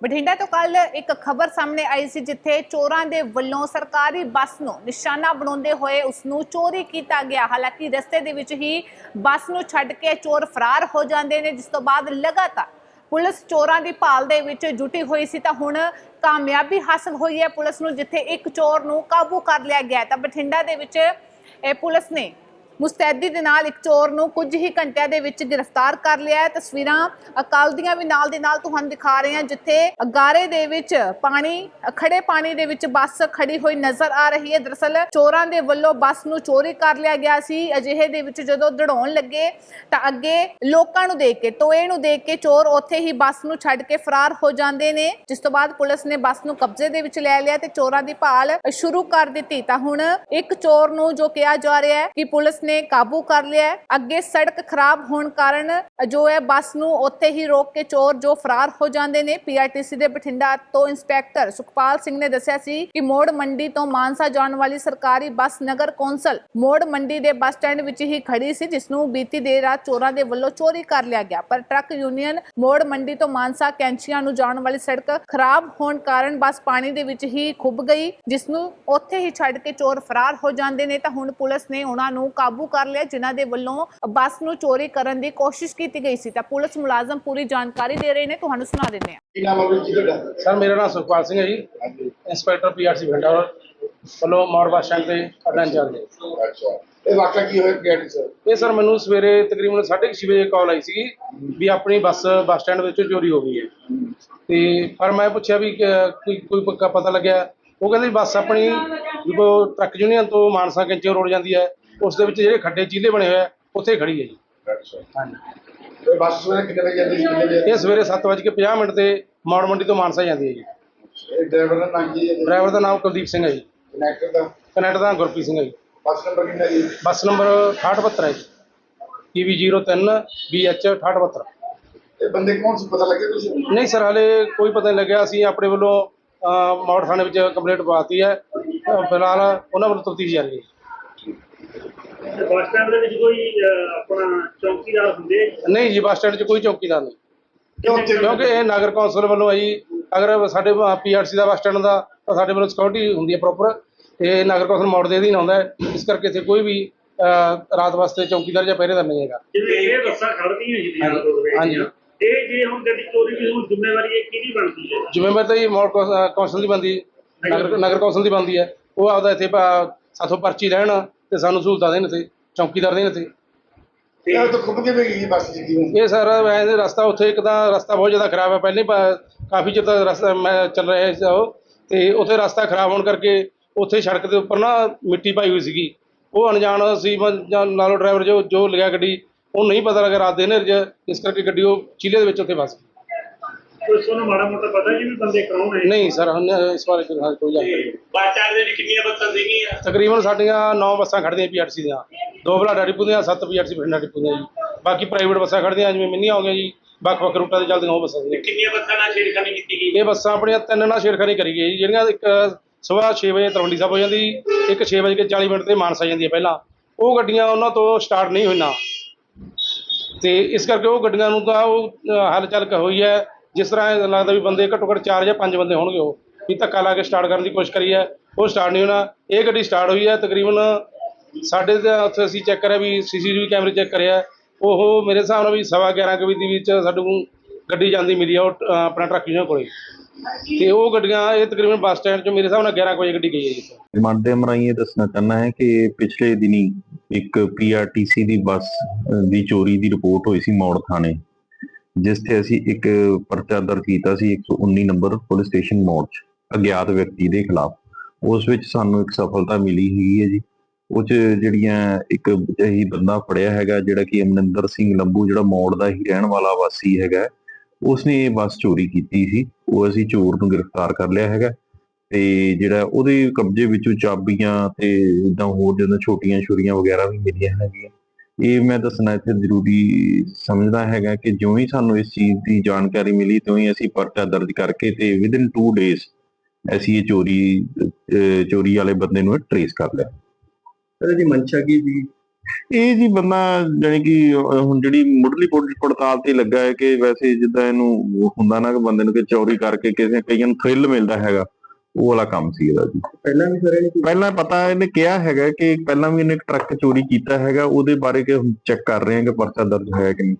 ਬਠਿੰਡਾ ਤੋਂ ਕੱਲ ਇੱਕ ਖਬਰ ਸਾਹਮਣੇ ਆਈ ਸੀ ਜਿੱਥੇ ਚੋਰਾਂ ਦੇ ਵੱਲੋਂ ਸਰਕਾਰੀ ਬੱਸ ਨੂੰ ਨਿਸ਼ਾਨਾ ਬਣਾਉਂਦੇ ਹੋਏ ਉਸ ਨੂੰ ਚੋਰੀ ਕੀਤਾ ਗਿਆ। ਹਾਲਾਂਕਿ ਰਸਤੇ ਦੇ ਵਿੱਚ ਹੀ ਬੱਸ ਨੂੰ ਛੱਡ ਕੇ ਚੋਰ ਫਰਾਰ ਹੋ ਜਾਂਦੇ ਨੇ, ਜਿਸ ਤੋਂ ਬਾਅਦ ਲਗਾਤਾਰ ਪੁਲਿਸ ਚੋਰਾਂ ਦੀ ਭਾਲ ਦੇ ਵਿੱਚ ਜੁਟੀ ਹੋਈ ਸੀ ਤਾਂ ਹੁਣ ਕਾਮਯਾਬੀ ਹਾਸਲ ਹੋਈ ਹੈ ਪੁਲਿਸ ਨੂੰ, ਜਿੱਥੇ ਇੱਕ ਚੋਰ ਨੂੰ ਕਾਬੂ ਕਰ ਲਿਆ ਗਿਆ ਤਾਂ ਬਠਿੰਡਾ ਦੇ ਵਿੱਚ ਇਹ ਪੁਲਿਸ ਨੇ ਮੁਸਤੈਦੀ ਦੇ ਨਾਲ ਇੱਕ ਚੋਰ ਨੂੰ ਕੁਝ ਹੀ ਘੰਟਿਆਂ ਦੇ ਵਿੱਚ ਗ੍ਰਿਫਤਾਰ ਕਰ ਲਿਆ ਹੈ। ਤਸਵੀਰਾਂ ਅਕਾਲ ਦੀਆਂ ਵੀ ਨਾਲ ਦੇ ਨਾਲ ਤੁਹਾਨੂੰ ਦਿਖਾ ਰਹੇ ਹਾਂ, ਜਿੱਥੇ ਗਾਰੇ ਦੇ ਵਿੱਚ ਪਾਣੀ ਖੜੇ ਪਾਣੀ ਦੇ ਵਿੱਚ ਬੱਸ ਖੜੀ ਹੋਈ ਨਜ਼ਰ ਆ ਰਹੀ ਹੈ। ਦਰਅਸਲ ਚੋਰਾਂ ਦੇ ਵੱਲੋਂ ਬੱਸ ਨੂੰ ਚੋਰੀ ਕਰ ਲਿਆ ਗਿਆ ਸੀ। ਅਜਿਹੇ ਦੇ ਵਿੱਚ ਜਦੋਂ ਦੜਾਉਣ ਲੱਗੇ ਤਾਂ ਅੱਗੇ ਲੋਕਾਂ ਨੂੰ ਦੇਖ ਕੇ, ਟੋਏ ਨੂੰ ਦੇਖ ਕੇ ਚੋਰ ਉੱਥੇ ਹੀ ਬੱਸ ਨੂੰ ਛੱਡ ਕੇ ਫਰਾਰ ਹੋ ਜਾਂਦੇ ਨੇ। ਜਿਸ ਤੋਂ ਬਾਅਦ ਪੁਲਿਸ ਨੇ ਬੱਸ ਨੂੰ ਕਬਜ਼ੇ ਦੇ ਵਿੱਚ ਲੈ ਲਿਆ ਤੇ ਚੋਰਾਂ ਦੀ ਭਾਲ ਸ਼ੁਰੂ ਕਰ ਦਿੱਤੀ। ਤਾਂ ਹੁਣ ਇੱਕ ਚੋਰ ਨੂੰ ਜੋ ਕਿਹਾ ਜਾ ਰਿਹਾ ਹੈ ਕਿ ਪੁਲਿਸ ਨੇ ਕਾਬੂ ਕਰ ਲਿਆ ਹੈ। ਅੱਗੇ ਸੜਕ ਖਰਾਬ ਹੋਣ ਕਾਰਨ ਜੋ ਹੈ ਬੱਸ ਨੂੰ ਉੱਥੇ ਹੀ ਰੋਕ ਕੇ ਚੋਰ ਜੋ ਫਰਾਰ ਹੋ ਜਾਂਦੇ ਨੇ ਪੀਆਰਟੀਸੀ ਦੇ ਬਠਿੰਡਾ ਤੋਂ ਇੰਸਪੈਕਟਰ ਸੁਖਪਾਲ ਸਿੰਘ ਨੇ ਦੱਸਿਆ ਸੀ ਕਿ ਮੋੜ ਮੰਡੀ ਤੋਂ ਮਾਨਸਾ ਜਾਣ ਵਾਲੀ ਸਰਕਾਰੀ ਬੱਸ ਨਗਰ ਕੌਂਸਲ ਮੋੜ ਮੰਡੀ ਦੇ ਬੱਸ ਸਟੈਂਡ ਵਿੱਚ ਹੀ ਖੜੀ ਸੀ, ਜਿਸ ਨੂੰ ਬੀਤੀ ਦੇਰ ਰਾਤ ਚੋਰਾਂ ਦੇ ਵੱਲੋਂ ਚੋਰੀ ਕਰ ਲਿਆ ਗਿਆ। ਪਰ ਟਰੱਕ ਯੂਨੀਅਨ ਮੋੜ ਮੰਡੀ ਤੋਂ ਮਾਨਸਾ ਕੈਂਚੀਆਂ ਨੂੰ ਜਾਣ ਵਾਲੀ ਸੜਕ ਖਰਾਬ ਹੋਣ ਕਾਰਨ ਬੱਸ ਪਾਣੀ ਦੇ ਵਿੱਚ ਹੀ ਖੁੱਬ ਗਈ, ਜਿਸ ਨੂੰ ਉੱਥੇ ਹੀ ਛੱਡ ਕੇ ਚੋਰ ਫਰਾਰ ਹੋ ਜਾਂਦੇ ਨੇ। ਤਾਂ ਹੁਣ ਪੁਲਿਸ ਨੇ ਉਹਨਾਂ ਨੂੰ ਕਾਬੂ ਕਰ ਲਿਆ ਜਿਨ੍ਹਾਂ ਦੇ ਵੱਲੋਂ ਬੱਸ ਨੂੰ ਚੋਰੀ ਕਰਨ ਦੀ ਕੋਸ਼ਿਸ਼ ਕੀਤੀ ਗਈ ਸੀ। ਤਾਂ ਪੁਲਿਸ ਮੁਲਾਜ਼ਮ ਪੂਰੀ ਜਾਣਕਾਰੀ ਦੇ ਰਹੇ ਨੇ ਤੁਹਾਨੂੰ ਸੁਣਾ ਦਿੰਦੇ ਹਾਂ। ਕੀ ਨਾਮ ਹੈ ਵੀਰ ਜੀ ਤੁਹਾਡਾ? ਸਰ ਮੇਰਾ ਨਾਮ ਸੁਖਪਾਲ ਸਿੰਘ ਹੈ ਜੀ। ਇੰਸਪੈਕਟਰ ਪੀਆਰਸੀ ਬਠਿੰਡਾ ਵੱਲੋਂ ਬੱਸ ਸਟੈਂਡ ਤੇ ਅੱਡਾ ਇੰਚਾਰਜ। ਅੱਛਾ। ਇਹ ਵਾਕਿਆ ਕੀ ਹੋਇਆ ਗੈਟ ਸਰ ਇਹ ਸਰ ਮੈਨੂੰ ਸਵੇਰੇ ਤਕਰੀਬਨ 6:30 ਵਜੇ ਕਾਲ ਆਈ ਸੀਗੀ ਵੀ ਆਪਣੀ ਬੱਸ ਬੱਸ ਸਟੈਂਡ ਵਿੱਚ ਚੋਰੀ ਹੋ ਗਈ ਹੈ। ਤੇ ਪਰ ਮੈਂ ਪੁੱਛਿਆ ਵੀ ਕੋਈ ਕੋਈ ਪੱਕਾ ਪਤਾ ਲੱਗਿਆ। ਉਹ ਕਹਿੰਦੇ ਵੀ ਬੱਸ ਆਪਣੀ ਜਦੋਂ ਟਰੱਕ ਯੂਨੀਅਨ ਤੋਂ ਮਾਨਸਾ ਕੈਂਚੇ ਰੋਡ ਜਾਂਦੀ ਹੈ ਉਸ ਦੇ ਵਿੱਚ ਜਿਹੜੇ ਖੱਡੇ ਚੀਲੇ ਬਣੇ ਹੋਏ ਆ ਉੱਥੇ ਖੜੀ ਹੈ ਜੀ। ਹਾਂਜੀ। ਇਹ ਬੱਸ ਸਵੇਰੇ ਕਿੰਨੇ ਵਜੇ ਜਾਂਦੀ ਸੀ ਕਿੰਨੇ ਵਜੇ? ਇਹ ਸਵੇਰੇ 7:50 ਮਿੰਟ ਤੇ ਮੌੜ ਮੰਡੀ ਤੋਂ ਮਾਨਸਾ ਜਾਂਦੀ ਹੈ ਜੀ। ਇਹ ਡਰਾਈਵਰ ਦਾ ਨਾਮ ਕੀ ਹੈ ਡਰਾਈਵਰ ਦਾ ਨਾਮ ਕੁਲਦੀਪ ਸਿੰਘ ਹੈ ਜੀ। ਕਨੈਕਟਰ ਦਾ? ਕਨੈਕਟਰ ਦਾ ਗੁਰਪ੍ਰੀਤ ਸਿੰਘ ਹੈ ਜੀ। ਬੱਸ ਨੰਬਰ ਕਿੰਨਾ ਜੀ? ਬੱਸ ਨੰਬਰ 6872 ਹੈ ਜੀ। PV03 BH 6872 ਇਹ ਬੰਦੇ ਕੌਣ ਸੀ? ਪਤਾ ਲੱਗਿਆ ਤੁਸੀਂ ਨਹੀਂ ਸਰ ਹਾਲੇ ਕੋਈ ਪਤਾ ਨਹੀਂ ਲੱਗਿਆ। ਅਸੀਂ ਆਪਣੇ ਵੱਲੋਂ ਅਹ, ਮੌੜ ਥਾਣੇ ਵਿੱਚ ਕੰਪਲੇਂਟ ਪਾਤੀ ਹੈ। ਅਹ, ਫਿਲਹਾਲ ਉਹਨਾਂ ਵੱਲੋਂ ਤਫਤੀਸ਼ ਜਾਰੀ ਹੈ ਬੱਸ ਸਟੈਂਡ ਦੇ ਵਿੱਚ ਕੋਈ ਅਹ, ਆਪਣਾ ਚੌਕੀਦਾਰ ਹੁੰਦੇ? ਆ ਜੀ? ਨਹੀਂ ਜੀ ਬੱਸ ਸਟੈਂਡ 'ਚ ਕੋਈ ਚੌਕੀਦਾਰ ਨਹੀਂ। ਕਿਉਂਕਿ ਇਹ ਨਗਰ ਕੌਂਸਲ ਵੱਲੋਂ ਹੈ ਜੀ ਅਗਰ ਸਾਡੇ ਪੀਆਰਸੀ ਦਾ ਬੱਸ ਸਟੈਂਡ ਦਾ ਤਾਂ ਸਾਡੇ ਵੱਲੋਂ ਸਿਕਿਉਰਿਟੀ ਹੁੰਦੀ ਹੈ ਪ੍ਰੋਪਰ ਤੇ ਨਗਰ ਕੌਂਸਲ ਮੌੜ ਦੇ ਅਧੀਨ ਆਉਂਦਾ ਹੈ। ਇਸ ਕਰਕੇ ਇੱਥੇ ਕੋਈ ਵੀ ਅਹ, ਰਾਤ ਵਾਸਤੇ ਚੌਕੀਦਾਰ ਜਾਂ ਪਹਿਰੇਦਾਰ ਨਹੀਂ ਹੈਗਾ। ਜਿਵੇਂ ਇਹ ਬੱਸਾਂ ਖੜਦੀਆਂ ਜੀ ਹਾਂਜੀ। ਇਹ ਜੇ ਹੁਣ ਗੱਡੀ ਚੋਰੀ ਦੀ ਹੁਣ ਜ਼ਿੰਮੇਵਾਰੀ ਇਹ ਕਿਹਦੀ ਬਣਦੀ ਹੈ? ਜ਼ਿੰਮੇਵਾਰ ਤਾਂ ਜੀ ਮੌੜ ਕੌਂਸ- ਅਹ, ਕੌਂਸਲ ਦੀ ਬੰਦੀ ਨਗਰ ਨਗਰ ਕੌਂਸਲ ਦੀ ਬੰਦੀ ਹੈ। ਉਹ ਆਪਦਾ ਇੱਥੇ ਪ- ਸਾਥੋਂ ਪਰਚੀ ਲੈਣ ਤੇ ਸਾਨੂੰ ਸਹੂਲਤਾਂ ਦੇਣ ਤੇ ਚੌਕੀਦਾਰ ਦੇਣ ਤੇ ਇਹ ਤਾਂ ਖੁੱਬ ਕੇ ਵੀ ਗਈ ਬੱਸ ਜੀ ਕਿਉਂ ਇਹ ਸਰ ਵੈਸੇ ਰਸਤਾ ਉੱਥੇ ਇੱਕ ਤਾਂ ਰਸਤਾ ਬਹੁਤ ਜ਼ਿਆਦਾ ਖਰਾਬ ਹੈ ਪਹਿਲੇ ਕਾਫੀ ਚਿਰ ਤੱਕ ਰਸਤਾ ਮੈਂ ਚੱਲ ਰਿਹਾ ਸੀ ਉਹ। ਤੇ ਉੱਥੇ ਰਸਤਾ ਖਰਾਬ ਹੋਣ ਕਰਕੇ ਉੱਥੇ ਸੜਕ ਦੇ ਉੱਪਰ ਨਾ ਮਿੱਟੀ ਪਾਈ ਹੋਈ ਸੀਗੀ। ਉਹ ਅਣਜਾਣ ਸੀ ਜਾਂ ਨਾਲੋਂ ਡਰਾਈਵਰ ਜੋ ਜੋ ਲਿਆ ਗੱਡੀ ਉਹ ਨਹੀਂ ਪਤਾ ਲੱਗਾ ਰਾਤ ਦੇ ਹਨੇਰੇ 'ਚ ਇਸ ਕਰਕੇ ਗੱਡੀ ਉਹ ਚੀਲੇ ਦੇ ਵਿੱਚ ਉੱਥੇ ਫਸ ਗਈ। ਕੋਈ ਤੁਹਾਨੂੰ ਮਾੜਾ ਮੋਟਾ ਪਤਾ ਜੀ ਵੀ ਬੰਦੇ ਕੌਣ ਹੈ? ਨਹੀਂ ਸਰ ਹੁਣ ਇਸ ਬਾਰੇ ਕੋਈ ਕੋਈ ਜਾਣਕਾਰੀ ਨਹੀਂ। ਸਟੈਂਡ ਦੇ ਵਿੱਚ ਕਿੰਨੀਆਂ ਬੱਸਾਂ ਸੀਗੀਆਂ? ਤਕਰੀਬਨ ਸਾਡੀਆਂ 9 ਬੱਸਾਂ ਖੜਦੀਆਂ ਪੀਆਰਸੀ ਦੀਆਂ। ਦੋ ਬਲਾਡਾ ਡਿਪੂ ਦੀਆਂ 7 ਪੀਆਰਸੀ ਬਠਿੰਡਾ ਡਿਪੂ ਦੀਆਂ ਜੀ। ਬਾਕੀ ਪ੍ਰਾਈਵੇਟ ਬੱਸਾਂ ਖੜਦੀਆਂ ਜਿਵੇਂ ਮਿੰਨੀਆਂ ਹੋ ਗਈਆਂ ਜੀ। ਵੱਖ ਵੱਖ ਰੂਟਾਂ ਤੇ ਚੱਲਦੀਆਂ ਉਹ ਬੱਸਾਂ ਸੀ ਕਿੰਨੀਆਂ ਬੱਸਾਂ ਨਾਲ ਛੇੜਖਾਨੀ ਕੀਤੀ ਗਈ? ਇਹ ਬੱਸਾਂ ਆਪਣੀਆਂ ਤਿੰਨ ਨਾਲ ਛੇੜਖਾਨੀ ਕਰੀ ਗਈ ਜੀ। ਜਿਹੜੀਆਂ ਇੱਕ ਸਵੇਰ 6 ਵਜੇ ਤਲਵੰਡੀ ਸਾਹਿਬ ਹੋ ਜਾਂਦੀ ਇੱਕ 6 ਵਜੇ ਕੇ 40 ਮਿੰਟ ਤੇ ਮਾਨਸਾ ਜਾਂਦੀ ਹੈ ਪਹਿਲਾਂ। ਉਹ ਗੱਡੀਆਂ ਉਹਨਾਂ ਤੋਂ ਸਟਾਰਟ ਨਹੀਂ ਹੋਈਆਂ। ਤੇ ਇਸ ਕਰਕੇ ਉਹ ਗੱਡੀਆਂ ਨੂੰ ਤਾਂ ਉਹ ਹਲਚਲ ਹੋਈ ਹੈ। ਜਿਸ ਤਰ੍ਹਾਂ ਇਹ ਲੱਗਦਾ ਵੀ ਬੰਦੇ ਘੱਟੋ ਘੱਟ 4 ਜਾਂ 5 ਬੰਦੇ ਹੋਣਗੇ ਉਹ, ਵੀ ਧੱਕਾ ਲਾ ਕੇ ਸਟਾਰਟ ਕਰਨ ਦੀ ਕੋਸ਼ਿਸ਼ ਕਰੀ ਹੈ ਉਹ ਸਟਾਰਟ ਨਹੀਂ ਹੋਣਾ। ਇਹ ਗੱਡੀ ਸਟਾਰਟ ਹੋਈ ਹੈ, ਤਕਰੀਬਨ ਸਾਡੇ ਤੇ ਉੱਥੇ ਅਸੀਂ ਚੈੱਕ ਕਰਿਆ ਵੀ ਸੀਸੀਟੀਵੀ ਕੈਮਰੇ ਚੈੱਕ ਕਰਿਆ। ਉਹ ਮੇਰੇ ਹਿਸਾਬ ਨਾਲ ਵੀ ਸਵਾ 11 ਕੁ ਵਜੇ ਦੇ ਵਿੱਚ ਸਾਨੂੰ ਗੱਡੀ ਜਾਂਦੀ ਮਿਲੀ ਆ, ਉਹ ਆਪਣਾ ਟਰੱਕ ਯੂਨੀਅਨ ਕੋਲੇ। ਤੇ ਉਹ ਗੱਡੀਆਂ, ਇਹ ਤਕਰੀਬਨ ਬੱਸ ਸਟੈਂਡ 'ਚੋਂ ਮੇਰੇ ਹਿਸਾਬ ਨਾਲ 11 ਕੁ ਵਜੇ ਗੱਡੀ ਗਈ ਹੈ ਜੀ। ਇੱਥੋਂ। ਮਾਧਿਅਮ ਰਾਹੀਂ ਇਹ ਦੱਸਣਾ ਚਾਹੁੰਦਾ ਹੈ ਕਿ ਪਿਛਲੇ ਦਿਨੀ ਇੱਕ ਪੀਆਰਟੀਸੀ ਦੀ ਬੱਸ ਦੀ ਚੋਰੀ ਦੀ ਰਿਪੋਰਟ ਹੋਈ ਸੀ ਮੌੜ ਥਾਣੇ। ਜਿਸ ਤੇ ਅਸੀਂ ਇੱਕ ਪਰਚਾ ਦਰਜ ਕੀਤਾ ਸੀ 119 ਨੰਬਰ ਪੁਲਿਸ ਸਟੇਸ਼ਨ ਮੌੜ 'ਚ, ਅਗਿਆਤ ਵਿਅਕਤੀ ਦੇ ਖਿਲਾਫ। ਉਸ ਵਿੱਚ ਸਾਨੂੰ ਇੱਕ ਸਫਲਤਾ ਮਿਲੀ ਹੈਗੀ ਹੈ ਜੀ। ਉਹ 'ਚ ਜਿਹੜੀਆਂ ਇੱਕ ਇਹੀ ਬੰਦਾ ਫੜਿਆ ਹੈਗਾ, ਜਿਹੜਾ ਕਿ ਅਮਨਿੰਦਰ ਸਿੰਘ ਲੰਬੂ, ਜਿਹੜਾ ਮੌੜ ਦਾ ਹੀ ਰਹਿਣ ਵਾਲਾ ਵਾਸੀ ਹੈਗਾ, ਉਸਨੇ ਇਹ ਬੱਸ ਚੋਰੀ ਕੀਤੀ ਸੀ। ਉਹ ਅਸੀਂ ਚੋਰ ਨੂੰ ਗ੍ਰਿਫਤਾਰ ਕਰ ਲਿਆ ਹੈਗਾ ਤੇ ਜਿਹੜਾ ਉਹਦੇ ਕਬਜ਼ੇ ਵਿੱਚੋਂ ਚਾਬੀਆਂ ਤੇ ਇਦਾਂ ਹੋਰ ਜਦੋਂ ਛੋਟੀਆਂ ਛੁਰੀਆਂ ਵਗੈਰਾ ਵੀ ਮਿਲੀਆਂ ਹੈਗੀਆਂ। ਇਹ ਮੈਂ ਦੱਸਣਾ ਇੱਥੇ ਜ਼ਰੂਰੀ ਸਮਝਦਾ ਹੈਗਾ ਕਿ ਜਿਉਂ ਹੀ ਸਾਨੂੰ ਇਸ ਚੀਜ਼ ਦੀ ਜਾਣਕਾਰੀ ਮਿਲੀ ਤਿਉਂ ਹੀ ਅਸੀਂ ਪਰਚਾ ਦਰਜ ਕਰਕੇ ਤੇ ਵਿਦਿਨ 2 ਡੇਜ਼ ਅਸੀਂ ਇਹ ਚੋਰੀ ਚੋਰੀ ਵਾਲੇ ਬੰਦੇ ਨੂੰ ਟ੍ਰੇਸ ਕਰ ਲਿਆ। ਇਹਦੀ ਮਨਸ਼ਾ ਕੀ ਸੀ? ਇਹ ਜੀ ਬੰਦਾ ਜਾਨੀ ਕਿ ਹੁਣ ਜਿਹੜੀ ਮੁੱਢਲੀ ਪੁੜ- ਪੜਤਾਲ ਤੇ ਲੱਗਾ ਹੈ ਕਿ ਵੈਸੇ ਜਿੱਦਾਂ ਇਹਨੂੰ ਹੁੰਦਾ ਨਾ ਕਿ ਬੰਦੇ ਨੂੰ ਕਿ ਚੋਰੀ ਕਰਕੇ ਕਿਸੇ ਕਈਆਂ ਨੂੰ ਥ੍ਰਿਲ ਮਿਲਦਾ ਹੈਗਾ। ਉਹ ਵਾਲਾ ਕੰਮ ਸੀ ਇਹਦਾ ਜੀ। ਪਹਿਲਾਂ ਵੀ ਕਰਿਆ ਨਹੀਂ ਪਹਿਲਾਂ ਪਤਾ ਇਹਨੇ ਕਿਹਾ ਹੈਗਾ ਕਿ ਪਹਿਲਾਂ ਵੀ ਇਹਨੇ ਇੱਕ ਟਰੱਕ ਚੋਰੀ ਕੀਤਾ ਹੈਗਾ ਉਹਦੇ ਬਾਰੇ ਕਿ ਚੈੱਕ ਕਰ ਰਹੇ ਹਾਂ ਕਿ ਪਰਚਾ ਦਰਜ ਹੋਇਆ ਕਿ ਨਹੀਂ।